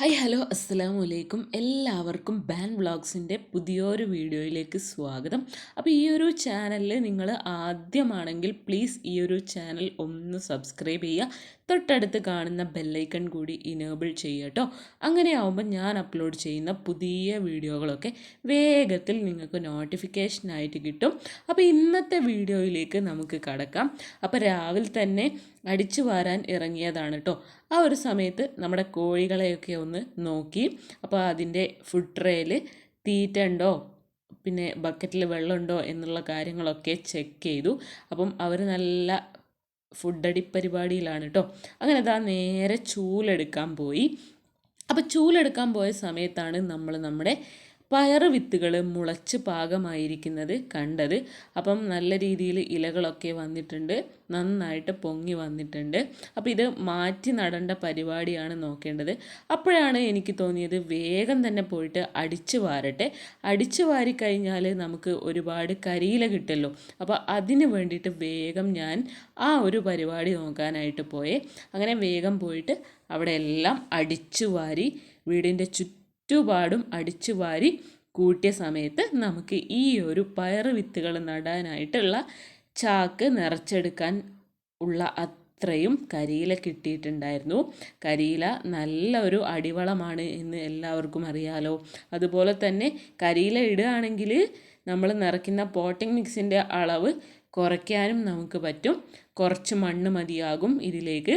Hi hello അസ്സലാമു അലൈക്കും എല്ലാവർക്കും ബാൻ വ്ളോഗ്സിന്റെ പുതിയൊരു വീഡിയോയിലേക്ക് സ്വാഗതം. അപ്പോൾ ഈ ഒരു ചാനലിൽ നിങ്ങൾ ആദ്യമാണെങ്കിൽ പ്ലീസ് ഈ ഒരു ചാനൽ ഒന്ന് സബ്സ്ക്രൈബ് ചെയ്യുക. തൊട്ടടുത്ത് കാണുന്ന ബെല്ലൈക്കൺ കൂടി ഇനേബിൾ ചെയ്യുക കേട്ടോ. അങ്ങനെ ആവുമ്പോൾ ഞാൻ അപ്ലോഡ് ചെയ്യുന്ന പുതിയ വീഡിയോകളൊക്കെ വേഗത്തിൽ നിങ്ങൾക്ക് നോട്ടിഫിക്കേഷനായിട്ട് കിട്ടും. അപ്പോൾ ഇന്നത്തെ വീഡിയോയിലേക്ക് നമുക്ക് കടക്കാം. അപ്പോൾ രാവിലെ തന്നെ അടിച്ചു വാരാൻ ഇറങ്ങിയതാണ് കേട്ടോ. ആ ഒരു സമയത്ത് നമ്മുടെ കോഴികളെയൊക്കെ ഒന്ന് നോക്കി. അപ്പോൾ അതിന്റെ ഫുഡ് ട്രേയിൽ തീറ്റ ഉണ്ടോ? പിന്നെ ബക്കറ്റിൽ വെള്ളമുണ്ടോ? എന്നുള്ള കാര്യങ്ങളൊക്കെ ചെക്ക് ചെയ്തു. അപ്പം അവർ നല്ല ഫുഡടി പരിപാടിയിലാണ് കേട്ടോ അങ്ങനെ അതാ നേരെ ചൂലെടുക്കാൻ പോയി. അപ്പോൾ ചൂലെടുക്കാൻ പോയ സമയത്താണ് നമ്മൾ നമ്മുടെ പയറ് വിത്തുകൾ മുളച്ച് പാകമായിരിക്കുന്നത് കണ്ടത്. അപ്പം നല്ല രീതിയിൽ ഇലകളൊക്കെ വന്നിട്ടുണ്ട്. നന്നായിട്ട് പൊങ്ങി വന്നിട്ടുണ്ട്. അപ്പോൾ ഇത് മാറ്റി നടേണ്ട പരിപാടിയാണ് നോക്കേണ്ടത്. അപ്പോഴാണ് എനിക്ക് തോന്നിയത് വേഗം തന്നെ പോയിട്ട് അടിച്ചു വാരട്ടെ. അടിച്ചു വാരിക്കഴിഞ്ഞാൽ നമുക്ക് ഒരുപാട് കരിയില കിട്ടല്ലോ. അപ്പോൾ അതിന് വേണ്ടിയിട്ട് വേഗം ഞാൻ ആ ഒരു പരിപാടി നോക്കാനായിട്ട് പോയേ. അങ്ങനെ വേഗം പോയിട്ട് അവിടെ എല്ലാം അടിച്ചു വാരി വീടിന്റെ ചുറ്റും ചുറ്റുപാടും അടിച്ചു വാരി കൂട്ടിയ സമയത്ത് നമുക്ക് ഈ ഒരു പയർ വിത്തുകൾ നടാനായിട്ടുള്ള ചാക്ക് നിറച്ചെടുക്കാൻ ഉള്ള അത്രയും കരിയില കിട്ടിയിട്ടുണ്ടായിരുന്നു. കരിയില നല്ല ഒരു അടിവളമാണ് എന്ന് എല്ലാവർക്കും അറിയാലോ. അതുപോലെ തന്നെ കരിയില ഇടുകയാണെങ്കിൽ നമ്മൾ നിറയ്ക്കുന്ന പോട്ടിംഗ് മിക്സിന്റെ അളവ് കുറയ്ക്കാനും നമുക്ക് പറ്റും. കുറച്ച് മണ്ണ് മതിയാകും ഇതിലേക്ക്.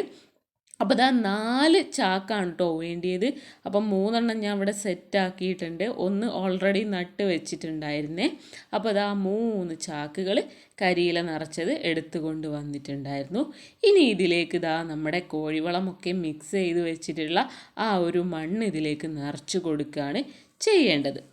അപ്പോൾ ഇതാ നാല് ചാക്കാണ് കേട്ടോ വേണ്ടിയത്. അപ്പം മൂന്നെണ്ണം ഞാൻ ഇവിടെ സെറ്റ് ആക്കിയിട്ടുണ്ട്. ഒന്ന് ഓൾറെഡി നട്ട് വെച്ചിട്ടുണ്ടായിരുന്നേ. അപ്പോൾ ഇതാ മൂന്ന് ചാക്കുകൾ കരിയില നിറച്ചത് എടുത്തു കൊണ്ട് വന്നിട്ടുണ്ടായിരുന്നു. ഇനി ഇതിലേക്ക് ഇതാ നമ്മുടെ കോഴിവളമൊക്കെ മിക്സ് ചെയ്ത് വെച്ചിട്ടുള്ള ആ ഒരു മണ്ണ് ഇതിലേക്ക് നിറച്ച് കൊടുക്കുകയാണ് ചെയ്യേണ്ടത്.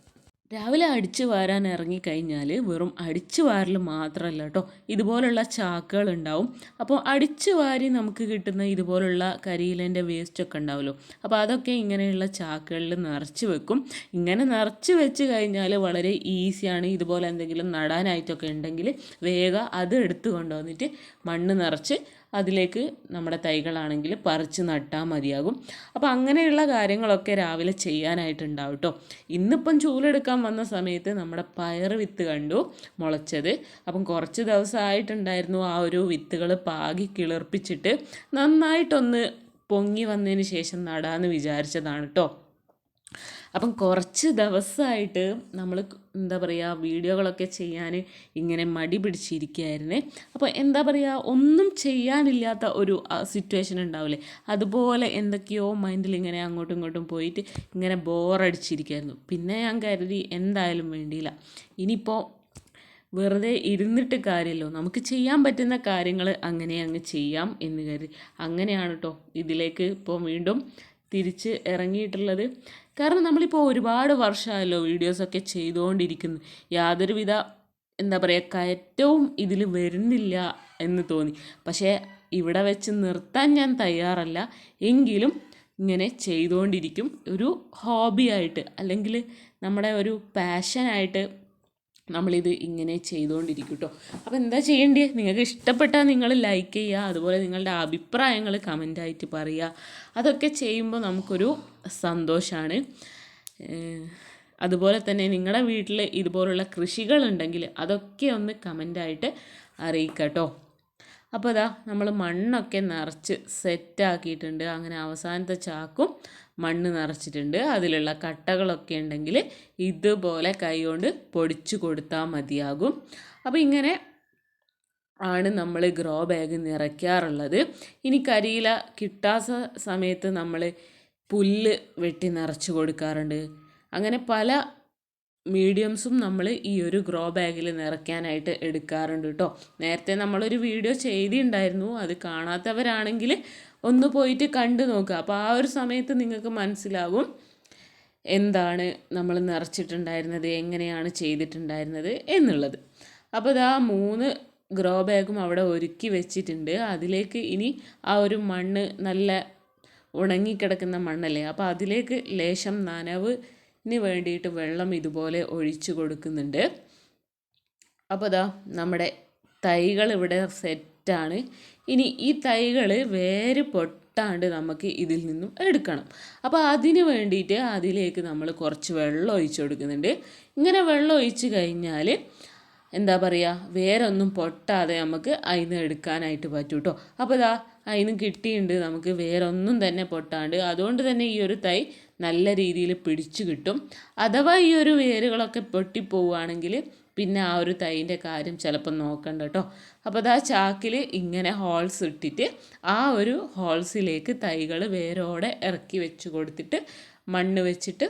രാവിലെ അടിച്ചു വാരാൻ ഇറങ്ങിക്കഴിഞ്ഞാൽ വെറും അടിച്ചു വാരൽ മാത്രമല്ല കേട്ടോ ഇതുപോലുള്ള ചാക്കുകൾ ഉണ്ടാവും. അപ്പോൾ അടിച്ചു വാരി നമുക്ക് കിട്ടുന്ന ഇതുപോലുള്ള കരിയിലേന്റെ വേസ്റ്റൊക്കെ ഉണ്ടാവുമല്ലോ അപ്പോൾ അതൊക്കെ ഇങ്ങനെയുള്ള ചാക്കുകളിൽ നിറച്ച് വെക്കും. ഇങ്ങനെ നിറച്ച് വെച്ച് കഴിഞ്ഞാൽ വളരെ ഈസിയാണ് ഇതുപോലെ എന്തെങ്കിലും നടാനായിട്ടൊക്കെ ഉണ്ടെങ്കിൽ വേഗം അത് എടുത്തു കൊണ്ടുവന്നിട്ട് മണ്ണ് നിറച്ച് അതിലേക്ക് നമ്മുടെ തൈകളാണെങ്കിൽ പറിച്ച് നട്ടാൽ മതിയാകും. അപ്പോൾ അങ്ങനെയുള്ള കാര്യങ്ങളൊക്കെ രാവിലെ ചെയ്യാനായിട്ടുണ്ടാവും കേട്ടോ ഇന്നിപ്പം ചൂലെടുക്കാൻ വന്ന സമയത്ത് നമ്മുടെ പയർ വിത്ത് കണ്ടു മുളച്ചത്. അപ്പം കുറച്ച് ദിവസമായിട്ടുണ്ടായിരുന്നു ആ ഒരു വിത്തുകൾ പാകി കിളിർപ്പിച്ചിട്ട് നന്നായിട്ടൊന്ന് പൊങ്ങി വന്നതിന് ശേഷം നടാമെന്ന് വിചാരിച്ചതാണ് കേട്ടോ അപ്പം കുറച്ച് ദിവസമായിട്ട് നമ്മൾ എന്താ പറയുക വീഡിയോകളൊക്കെ ചെയ്യാൻ ഇങ്ങനെ മടി പിടിച്ചിരിക്കുകയായിരുന്നേ. അപ്പോൾ എന്താ പറയുക ഒന്നും ചെയ്യാനില്ലാത്ത ഒരു സിറ്റുവേഷൻ ഉണ്ടാവില്ലേ? അതുപോലെ എന്തൊക്കെയോ മൈൻഡിൽ ഇങ്ങനെ അങ്ങോട്ടും ഇങ്ങോട്ടും പോയിട്ട് ഇങ്ങനെ ബോറടിച്ചിരിക്കുകയായിരുന്നു. പിന്നെ ഞാൻ കരുതി എന്തായാലും വേണ്ടിയില്ല. ഇനിയിപ്പോൾ വെറുതെ ഇരുന്നിട്ട് കാര്യമല്ലോ. നമുക്ക് ചെയ്യാൻ പറ്റുന്ന കാര്യങ്ങൾ അങ്ങനെ അങ്ങ് ചെയ്യാം എന്ന് കരുതി. അങ്ങനെയാണ് കേട്ടോ ഇതിലേക്ക് ഇപ്പോൾ വീണ്ടും തിരിച്ച് ഇറങ്ങിയിട്ടുള്ളത്. കാരണം നമ്മളിപ്പോൾ ഒരുപാട് വർഷമായല്ലോ വീഡിയോസൊക്കെ ചെയ്തുകൊണ്ടിരിക്കുന്നു. യാതൊരുവിധ എന്താ പറയുക കയറ്റവും ഇതിൽ വരുന്നില്ല എന്ന് തോന്നി. പക്ഷേ ഇവിടെ വെച്ച് നിർത്താൻ ഞാൻ തയ്യാറല്ല. എങ്കിലും ഇങ്ങനെ ചെയ്തുകൊണ്ടിരിക്കും. ഒരു ഹോബിയായിട്ട് അല്ലെങ്കിൽ നമ്മുടെ ഒരു പാഷനായിട്ട് നമ്മളിത് ഇങ്ങനെ ചെയ്തുകൊണ്ടിരിക്കും കേട്ടോ അപ്പോൾ എന്താ ചെയ്യേണ്ടത് നിങ്ങൾക്ക് ഇഷ്ടപ്പെട്ടാൽ നിങ്ങൾ ലൈക്ക് ചെയ്യുക. അതുപോലെ നിങ്ങളുടെ അഭിപ്രായങ്ങൾ കമന്റായിട്ട് പറയുക. അതൊക്കെ ചെയ്യുമ്പോൾ നമുക്കൊരു സന്തോഷമാണ് അതുപോലെ തന്നെ നിങ്ങളുടെ വീട്ടിൽ ഇതുപോലുള്ള കൃഷികളുണ്ടെങ്കിൽ അതൊക്കെ ഒന്ന് കമന്റായിട്ട് അറിയിക്കാം കേട്ടോ അപ്പോൾ അതാ നമ്മൾ മണ്ണൊക്കെ നിറച്ച് സെറ്റാക്കിയിട്ടുണ്ട്. അങ്ങനെ അവസാനത്തെ ചാക്കും മണ്ണ് നിറച്ചിട്ടുണ്ട്. അതിലുള്ള കട്ടകളൊക്കെ ഉണ്ടെങ്കിൽ ഇതുപോലെ കൈകൊണ്ട് പൊടിച്ചു കൊടുത്താൽ മതിയാകും. അപ്പോൾ ഇങ്ങനെ ആണ് നമ്മൾ ഗ്രോ ബാഗ് നിറയ്ക്കാറുള്ളത്. ഇനി കരിയില കിട്ടാത്ത സമയത്ത് നമ്മൾ പുല്ല് വെട്ടി നിറച്ച് കൊടുക്കാറുണ്ട്. അങ്ങനെ പല മീഡിയംസും നമ്മൾ ഈ ഒരു ഗ്രോ ബാഗിൽ നിറയ്ക്കാനായിട്ട് എടുക്കാറുണ്ട് കേട്ടോ. നേരത്തെ നമ്മളൊരു വീഡിയോ ചെയ്തിട്ടുണ്ടായിരുന്നു അത് കാണാത്തവരാണെങ്കിൽ ഒന്ന് പോയിട്ട് കണ്ടു നോക്കുക. അപ്പോൾ ആ ഒരു സമയത്ത് നിങ്ങൾക്ക് മനസ്സിലാവും എന്താണ് നമ്മൾ നിറച്ചിട്ടുണ്ടായിരുന്നത് എങ്ങനെയാണ് ചെയ്തിട്ടുണ്ടായിരുന്നത് എന്നുള്ളത്. അപ്പോൾ ഇതാ മൂന്ന് ഗ്രോ ബാഗും അവിടെ ഒരുക്കി വെച്ചിട്ടുണ്ട്. അതിലേക്ക് ഇനി ആ ഒരു മണ്ണ് നല്ല ഉണങ്ങിക്കിടക്കുന്ന മണ്ണല്ലേ? അപ്പോൾ അതിലേക്ക് ലേശം നനവിന് വേണ്ടിയിട്ട് വെള്ളം ഇതുപോലെ ഒഴിച്ചു കൊടുക്കുന്നുണ്ട്. അപ്പോൾ ഇതാ നമ്മുടെ തൈകൾ ഇവിടെ സെറ്റാണ്. ഇനി ഈ തൈകൾ വേര് പൊട്ടാണ്ട് നമുക്ക് ഇതിൽ നിന്നും എടുക്കണം. അപ്പോൾ അതിന് വേണ്ടിയിട്ട് അതിലേക്ക് നമ്മൾ കുറച്ച് വെള്ളം ഒഴിച്ചു കൊടുക്കുന്നുണ്ട്. ഇങ്ങനെ വെള്ളം ഒഴിച്ച് കഴിഞ്ഞാൽ എന്താ പറയുക ഒന്നും പൊട്ടാതെ നമുക്ക് അതിന് എടുക്കാനായിട്ട് പറ്റും കേട്ടോ അപ്പോൾ ഇതാ അതിന് കിട്ടിയിട്ടുണ്ട് നമുക്ക് വേറൊന്നും തന്നെ പൊട്ടാണ്ട്. അതുകൊണ്ട് തന്നെ ഈ ഒരു തൈ നല്ല രീതിയിൽ പിടിച്ചു കിട്ടും. അഥവാ ഈ ഒരു വേരുകളൊക്കെ പൊട്ടിപ്പോവുകയാണെങ്കിൽ പിന്നെ ആ ഒരു തൈന്റെ കാര്യം ചിലപ്പോൾ നോക്കണ്ട കേട്ടോ അപ്പോൾ അതാ ചാക്കിൽ ഇങ്ങനെ ഹോൾസ് ഇട്ടിട്ട് ആ ഒരു ഹോൾസിലേക്ക് തൈകൾ വേരോടെ ഇറക്കി വെച്ച് കൊടുത്തിട്ട് മണ്ണ് വെച്ചിട്ട്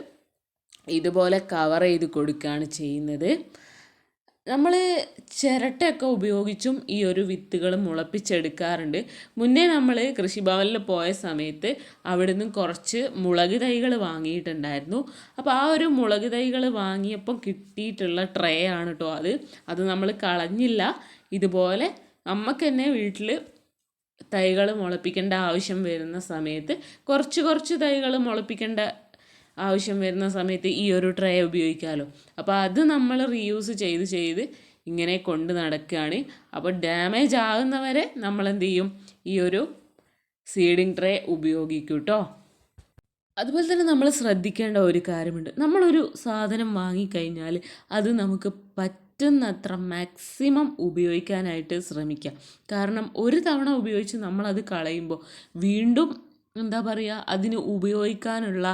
ഇതുപോലെ കവർ ചെയ്ത് കൊടുക്കുകയാണ് ചെയ്യുന്നത്. നമ്മൾ ചിരട്ടയൊക്കെ ഉപയോഗിച്ചും ഈ ഒരു വിത്തുകൾ മുളപ്പിച്ചെടുക്കാറുണ്ട്. മുന്നേ നമ്മൾ കൃഷിഭവനിൽ പോയ സമയത്ത് നിന്നും കുറച്ച് മുളക് തൈകൾ വാങ്ങിയിട്ടുണ്ടായിരുന്നു. അപ്പോൾ ആ ഒരു മുളക് തൈകൾ വാങ്ങിയപ്പം കിട്ടിയിട്ടുള്ള ട്രേ ആണ് കേട്ടോ അത്. അത് നമ്മൾ കളഞ്ഞില്ല. ഇതുപോലെ നമുക്ക് തന്നെ വീട്ടിൽ തൈകൾ മുളപ്പിക്കേണ്ട ആവശ്യം വരുന്ന സമയത്ത് കുറച്ച് കുറച്ച് തൈകൾ മുളപ്പിക്കേണ്ട ആവശ്യം വരുന്ന സമയത്ത് ഈ ഒരു ട്രേ ഉപയോഗിക്കാമല്ലോ അപ്പോൾ അത് നമ്മൾ റീയൂസ് ചെയ്ത് ചെയ്ത് ഇങ്ങനെ കൊണ്ട് നടക്കുകയാണ്. അപ്പോൾ ഡാമേജ് ആകുന്നവരെ നമ്മൾ എന്ത് ചെയ്യും? ഈ ഒരു സീഡിങ് ട്രേ ഉപയോഗിക്കും കേട്ടോ അതുപോലെ തന്നെ നമ്മൾ ശ്രദ്ധിക്കേണ്ട ഒരു കാര്യമുണ്ട്. നമ്മളൊരു സാധനം വാങ്ങിക്കഴിഞ്ഞാൽ അത് നമുക്ക് പറ്റുന്നത്ര മാക്സിമം ഉപയോഗിക്കാനായിട്ട് ശ്രമിക്കാം. കാരണം ഒരു തവണ ഉപയോഗിച്ച് നമ്മളത് കളയുമ്പോൾ വീണ്ടും എന്താ പറയുക അതിന് ഉപയോഗിക്കാനുള്ള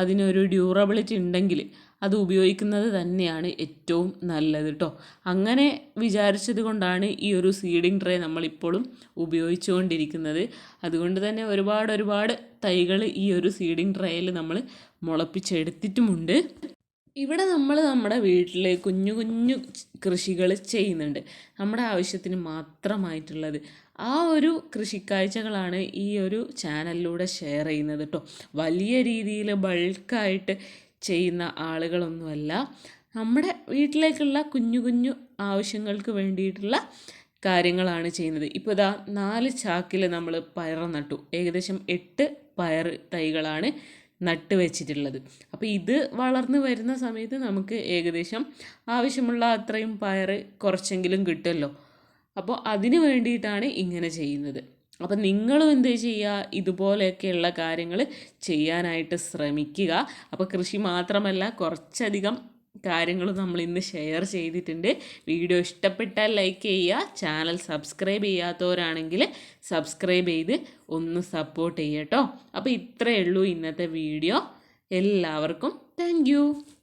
അതിനൊരു ഡ്യൂറബിലിറ്റി ഉണ്ടെങ്കിൽ അത് ഉപയോഗിക്കുന്നത് തന്നെയാണ് ഏറ്റവും നല്ലത് കേട്ടോ അങ്ങനെ വിചാരിച്ചത് കൊണ്ടാണ് ഈ ഒരു സീഡിങ് ട്രേ നമ്മളിപ്പോഴും ഉപയോഗിച്ചുകൊണ്ടിരിക്കുന്നത്. അതുകൊണ്ട് തന്നെ ഒരുപാട് ഒരുപാട് തൈകൾ ഈ ഒരു സീഡിങ് ട്രേയിൽ നമ്മൾ മുളപ്പിച്ചെടുത്തിട്ടുമുണ്ട്. ഇവിടെ നമ്മൾ നമ്മുടെ വീട്ടിൽ കുഞ്ഞു കുഞ്ഞു കൃഷികൾ ചെയ്യുന്നുണ്ട്. നമ്മുടെ ആവശ്യത്തിന് മാത്രമായിട്ടുള്ളത്. ആ ഒരു കൃഷിക്കാഴ്ചകളാണ് ഈ ഒരു ചാനലിലൂടെ ഷെയർ ചെയ്യുന്നത് കേട്ടോ വലിയ രീതിയിൽ ബൾക്കായിട്ട് ചെയ്യുന്ന ആളുകളൊന്നുമല്ല. നമ്മുടെ വീട്ടിലേക്കുള്ള കുഞ്ഞു കുഞ്ഞു ആവശ്യങ്ങൾക്ക് വേണ്ടിയിട്ടുള്ള കാര്യങ്ങളാണ് ചെയ്യുന്നത്. ഇപ്പോൾ ഇതാ നാല് ചാക്കിൽ നമ്മൾ പയർ നട്ടു. ഏകദേശം എട്ട് പയർ തൈകളാണ് നട്ട് വെച്ചിട്ടുള്ളത് അപ്പോൾ ഇത് വളർന്നു വരുന്ന സമയത്ത് നമുക്ക് ഏകദേശം ആവശ്യമുള്ള അത്രയും പയർ കുറച്ചെങ്കിലും കിട്ടുമല്ലോ. അപ്പോൾ അതിന് വേണ്ടിയിട്ടാണ് ഇങ്ങനെ ചെയ്യുന്നത്. അപ്പം നിങ്ങളും എന്ത് ചെയ്യുക? ഇതുപോലെയൊക്കെയുള്ള കാര്യങ്ങൾ ചെയ്യാനായിട്ട് ശ്രമിക്കുക. അപ്പോൾ കൃഷി മാത്രമല്ല കുറച്ചധികം കാര്യങ്ങൾ നമ്മൾ ഇന്ന് ഷെയർ ചെയ്തിട്ടുണ്ട്. വീഡിയോ ഇഷ്ടപ്പെട്ടാൽ ലൈക്ക് ചെയ്യുക. ചാനൽ സബ്സ്ക്രൈബ് ചെയ്യാത്തവരാണെങ്കിൽ സബ്സ്ക്രൈബ് ചെയ്ത് ഒന്ന് സപ്പോർട്ട് ചെയ്യട്ടോ. അപ്പോൾ ഇത്രയേ ഉള്ളൂ ഇന്നത്തെ വീഡിയോ എല്ലാവർക്കും താങ്ക്